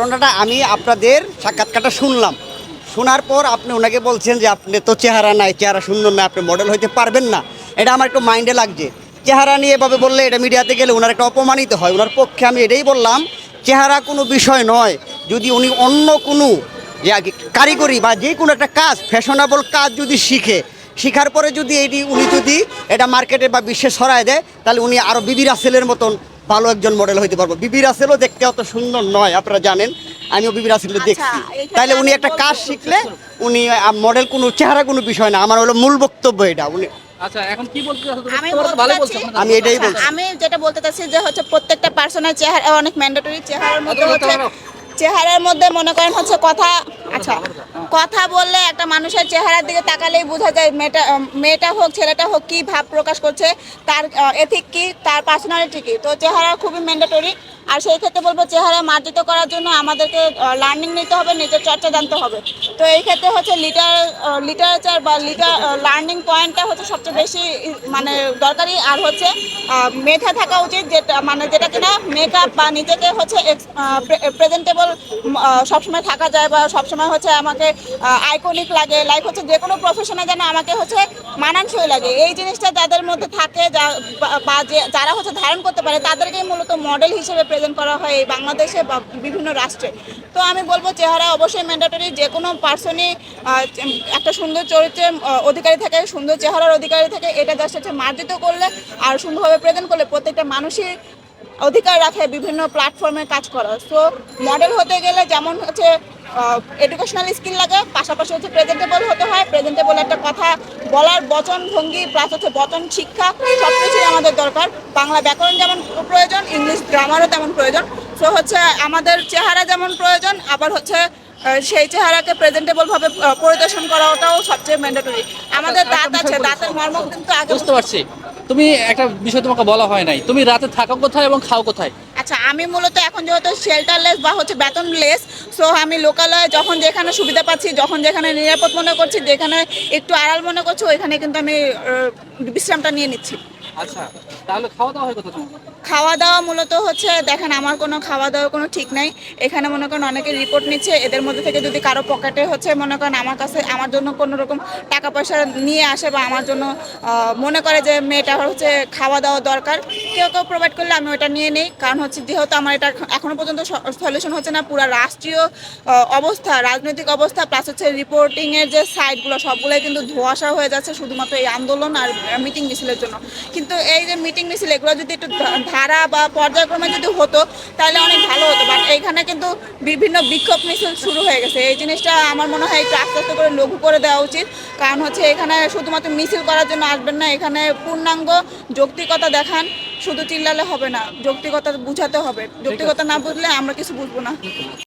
ঘটনাটা আমি আপনাদের সাক্ষাৎকারটা শুনলাম। শোনার পর আপনি ওনাকে বলছেন যে আপনি তো চেহারা নাই, চেহারা সুন্দর না আপনি মডেল হইতে পারবেন না। এটা আমার একটু মাইন্ডে লাগছে। চেহারা নিয়ে এভাবে বললে এটা মিডিয়াতে গেলে ওনার একটা অপমানিত হয়। ওনার পক্ষে আমি এটাই বললাম, চেহারা কোনো বিষয় নয়। যদি উনি অন্য কোনো কারিগরি বা যে কোনো একটা কাজ ফ্যাশনেবল কাজ যদি শিখে, শিখার পরে যদি এটি উনি যদি এটা মার্কেটে বা বিশ্বে ছড়ায় দেয়, তাহলে উনি আরও বিবি রাসেলের মতন ভালো একজন মডেল হইতে পারব বিবি রাসেলও দেখতে অত সুন্দর নয় আপনারা জানেন আমিও বিবি রাসেলকে আচ্ছা, দেখছি তাইলে তাহলে উনি একটা কাজ শিখলে উনি মডেল কোনো চেহারা কোনো বিষয় না আমার হলো মূল বক্তব্য এটা উনি আচ্ছা এখন কি বলতে চাচ্ছো তুমি? আমি এটাই আচ্ছা, বলছি। আমি যেটা বলতে চাচ্ছি যে হচ্ছে প্রত্যেকটা পার্সোনাল চেহারা অনেক ম্যান্ডেটরি চেহারার মধ্যে হচ্ছে। চেহারার মধ্যে মনে করেন হচ্ছে কথা আচ্ছা কথা বললে একটা মানুষের চেহারার দিকে তাকালেই বোঝা যায় মেয়েটা মেয়েটা হোক, ছেলেটা হোক কী ভাব প্রকাশ করছে, তার এথিক কী, তার পার্সোনালিটি কী। তো চেহারা খুবই ম্যান্ডেটরি আর সেই ক্ষেত্রে বলব চেহারা মার্জিত করার জন্য আমাদেরকে লার্নিং নিতে হবে, নিজের চর্চা জানতে হবে। তো এই ক্ষেত্রে হচ্ছে লিটার লিটারেচার বা লিটার লার্নিং পয়েন্টটা হচ্ছে সবচেয়ে বেশি মানে দরকারি। আর হচ্ছে মেধা থাকা উচিত, যেটা মানে যেটা কিনা মেকআপ বা নিজেকে হচ্ছে প্রেজেন্টেবল সবসময় থাকা যায় বা সবসময় হচ্ছে আমাকে আইকনিক লাগে। লাইক হচ্ছে যে কোনো প্রফেশনে যেন আমাকে হচ্ছে মানানসই লাগে। এই জিনিসটা যাদের মধ্যে থাকে, যা- বা- যারা হচ্ছে ধারণ করতে পারে, তাদেরকেই মূলত মডেল হিসেবে প্রেজেন্ট করা হয় এই বাংলাদেশে বা বিভিন্ন রাষ্ট্রে। তো আমি বলব চেহারা অবশ্যই ম্যান্ডেটরি যে কোনো পার্সনই একটা সুন্দর চরিত্রের অধিকারী থাকে, সুন্দর চেহারার অধিকারী থাকে, এটা জাস্ট হচ্ছে মার্জিত করলে আর সুন্দরভাবে প্রেজেন্ট করলে প্রত্যেকটা মানুষই অধিকার রাখে বিভিন্ন প্ল্যাটফর্মে কাজ করার। সো মডেল হতে গেলে যেমন হচ্ছে এডুকেশনাল স্কিল লাগে পাশাপাশি হচ্ছে প্রেজেন্টেবল হতে হয়। প্রেজেন্টেবল একটা কথা বলার বচন ভঙ্গি প্লাস হচ্ছে বচন শিক্ষা সব কিছুই আমাদের দরকার। বাংলা ব্যাকরণ যেমন প্রয়োজন ইংলিশ গ্রামারও তেমন প্রয়োজন। সো হচ্ছে আমাদের চেহারা যেমন প্রয়োজন আবার হচ্ছে সেই চেহারাকে প্রেজেন্টেবল ভাবে আহ, পরিদর্শন করাটাও সবচেয়ে ম্যান্ডেটরি আমাদের আচ্ছা, দাঁত আছে দাঁতের মর্ম কিন্তু আগে বুঝতে পারছি। তুমি একটা বিষয় তোমাকে বলা হয় নাই। তুমি রাতে থাকো কোথায় এবং খাও কোথায়? আচ্ছা আমি মূলত এখন যেহেতু শেল্টারলেস বা হচ্ছে বেতনলেস সো আমি লোকালয়ে যখন যেখানে সুবিধা পাচ্ছি যখন যেখানে নিরাপদ মনে করছি যেখানে একটু আড়াল মনে করছি ওইখানে কিন্তু আমি বিশ্রামটা নিয়ে নিচ্ছি। আচ্ছা। খাওয়া দাওয়া খাওয়া দাওয়া মূলত হচ্ছে, দেখেন আমার কোনো খাওয়া দাওয়ার কোনো ঠিক নাই। এখানে মনে করেন অনেকে রিপোর্ট নিচ্ছে, এদের মধ্যে থেকে যদি কারও পকেটে হচ্ছে, মনে করেন আমার কাছে, আমার জন্য কোনো রকম টাকা পয়সা নিয়ে আসে বা আমার জন্য মনে করে যে মেয়েটার হচ্ছে খাওয়া দাওয়া দরকার, কেউ কেউ প্রোভাইড করলে আমি ওটা নিয়ে নিই। কারণ হচ্ছে যেহেতু আমার এটা এখনও পর্যন্ত সলিউশন হচ্ছে না, পুরো রাষ্ট্রীয় অবস্থা, রাজনৈতিক অবস্থা প্লাস হচ্ছে রিপোর্টিংয়ের যে সাইটগুলো সবগুলোই কিন্তু ধোঁয়াশা হয়ে যাচ্ছে শুধুমাত্র এই আন্দোলন আর মিটিং মিছিলের জন্য। কিন্তু এই যে মিটিং মিছিল এগুলো যদি একটু ধারা বা পর্যায়ক্রমে যদি হতো তাহলে অনেক ভালো হতো। বাট এইখানে কিন্তু বিভিন্ন বিক্ষোভ মিছিল শুরু হয়ে গেছে। এই জিনিসটা আমার মনে হয় একটু আস্তে আস্তে করে লঘু করে দেওয়া উচিত। কারণ হচ্ছে এখানে শুধুমাত্র মিছিল করার জন্য আসবেন না এখানে পূর্ণাঙ্গ যৌক্তিকতা দেখান শুধু চিল্লালে হবে না। যৌক্তিকতা বুঝাতে হবে। যৌক্তিকতা না বুঝলে আমরা কিছু বুঝব না।